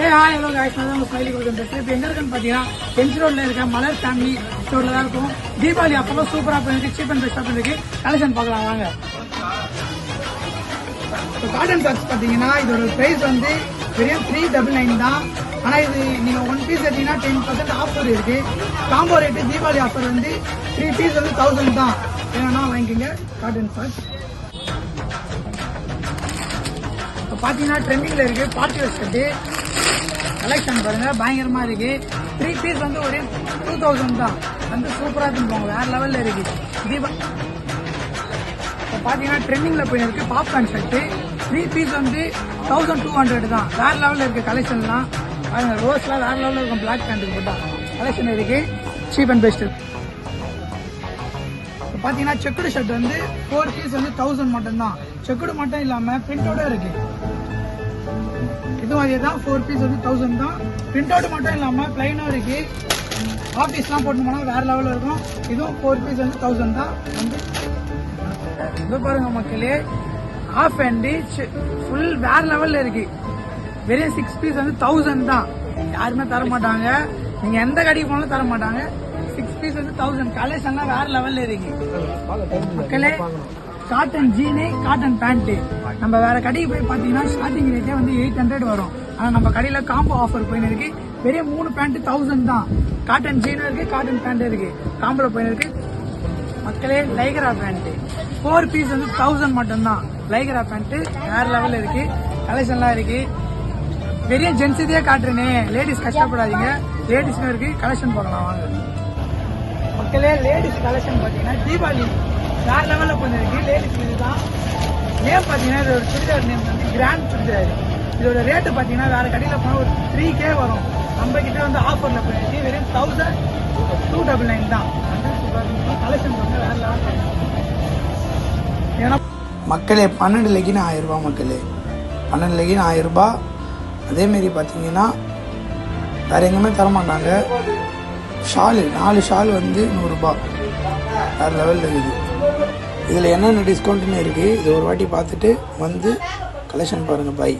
Hi hello guys நான் உங்க smiley இப்போ எங்கே இருக்குன்னு பார்த்தீங்கன்னா பெஞ்ச் ரோட்டில் இருக்க மலர் ஃபேமிலி ஸ்டோரில் தான் இருக்கும். தீபாவளி அப்போல்லாம் சூப்பராக பண்ணிருக்கு சீப் அண்ட் பெஸ்ட்டாக பண்ணிருக்கு கலெக்ஷன் பார்க்கலாம் வாங்க. இப்போ காட்டன் டாப்ஸ் பார்த்தீங்கன்னா இதோட ப்ரைஸ் வந்து வெறும் த்ரீ டபுள் நைன் தான். ஆனால் இது நீங்கள் ஒன் பீஸ் எடுத்தீங்கன்னா டென் பர்சன்ட் ஆஃபர் இருக்கு. காம்போ ரேட்டு தீபாவளி ஆஃபர் வந்து த்ரீ பீஸ் வந்து தௌசண்ட் தான். வேணும்னா வாங்கிக்கோங்க காட்டன் பாக்ஸ் இப்போ பார்த்தீங்கன்னா ட்ரெண்டிங்கில் இருக்கு. பார்ட்டி வேர் கலெக்ஷன் பாருங்க பயங்கரமா இருக்கு. த்ரீ பீஸ் வந்து ஒரு டூ தௌசண்ட் தான். வந்து சூப்பரா இருக்குங்க வேற லெவல்ல இருக்கு. தீபா இப்போ பார்த்தீங்கன்னா ட்ரெண்டிங்கில் போயிருக்கு பாப்கார்ன் செட்டு த்ரீ பீஸ் வந்து தௌசண்ட் டூ ஹண்ட்ரட் தான். வேற லெவல்ல இருக்கு கலெக்ஷன்லாம் பாருங்க ரோஸ்லாம் வேற லெவல்ல இருக்கும் பிளாக் பேண்ட்டுக்கு போட்டா. கலெக்ஷன் இருக்கு. சீப் அண்ட் பெஸ்ட் இப்போ பார்த்தீங்கன்னா செக்குடு ஷர்ட் வந்து ஃபோர் பீஸ் வந்து தௌசண்ட் மட்டும் தான் செக்குடு மட்டும் இல்லாமல் பிரிண்டோட இருக்கு. இதுவும் அதே தான் ஃபோர் பீஸ் வந்து தௌசண்ட் தான். பிரிண்ட் அவுட் மட்டும் இல்லாமல் பிளைனாக இருக்கு. ஆஃபீஸ்லாம் போட்டு போனால் வேறு லெவலில் இருக்கும். இதுவும் ஃபோர் பீஸ் வந்து தௌசண்ட் தான். வந்து இது பாருங்கள் மக்களே. ஆஃப் அண்ட் ஃபுல் வேறு லெவலில் இருக்கு. வெறும் சிக்ஸ் பீஸ் வந்து தௌசண்ட் தான். யாருமே தர மாட்டாங்க. நீங்கள் எந்த கடைக்கு போனாலும் தர மாட்டாங்க. சிக்ஸ் பீஸ் வந்து தௌசண்ட் கலெக்ஷன்லாம் வேற லெவல்ல இருக்கு. மக்களே காட்டன் ஜீனு காட்டன் பேண்ட் நம்ம வேற கடைக்கு போய் பாத்தீங்கன்னா ஸ்டார்டிங் ரேட்டே வந்து எயிட் ஹண்ட்ரட் வரும். ஆனா நம்ம கடையில காம்போ ஆஃபர் போயின்னு இருக்கு. பெரிய மூணு பேண்ட் தௌசண்ட் தான். காட்டன் ஜீனும் இருக்கு காட்டன் பேண்ட் இருக்கு. காம்போல போயின்னு இருக்கு. மக்களே லைகரா பேண்ட் ஃபோர் பீஸ் வந்து தௌசண்ட் மட்டும்தான். லைகரா பேண்ட் வேற லெவலில் இருக்கு. கலெக்ஷன்லாம் இருக்கு. பெரிய ஜென்ஸ் இதே காட்டுறேனே. லேடிஸ் கஷ்டப்படாதீங்க. லேடிஸ்மே இருக்கு. கலெக்ஷன் பார்க்கலாம் வாங்க. மக்களே லேடிஸ் கலெக்ஷன் பார்த்தீங்கன்னா தீபாவளி. வேறு லெவலில் கொஞ்சம் இருக்கு லேடிஸ் இதுதான். நேம் பார்த்தீங்கன்னா இதோட சுடிதார் நேம் வந்து கிராண்ட் சுடிதார் இதோட ரேட்டு பார்த்தீங்கன்னா வேறு கடையில் போனால் ஒரு த்ரீ கே வரும். நம்ம கிட்ட வந்து ஆஃபரில் போயிருக்கு. வெறும் தௌசண்ட் டூ டபுள் நைன் தான். கலெக்ஷன் பார்த்தா வேறு லெவலில் ஏன்னா மக்களே பன்னெண்டு லெகின் ஆயிரம் மக்களே. பன்னெண்டு லெகின் ஆயிரம் அதேமாரி பார்த்தீங்கன்னா வேறு எங்கேயுமே தர மாட்டாங்க. ஷாலு நாலு ஷால் வந்து நூறுரூபா வேறு லெவலில் இருக்குது. இதில் என்னென்ன டிஸ்கவுண்ட்னு இருக்குது இது ஒரு வாட்டி பார்த்துட்டு வந்து கலெக்ஷன் பாருங்கள் பாய்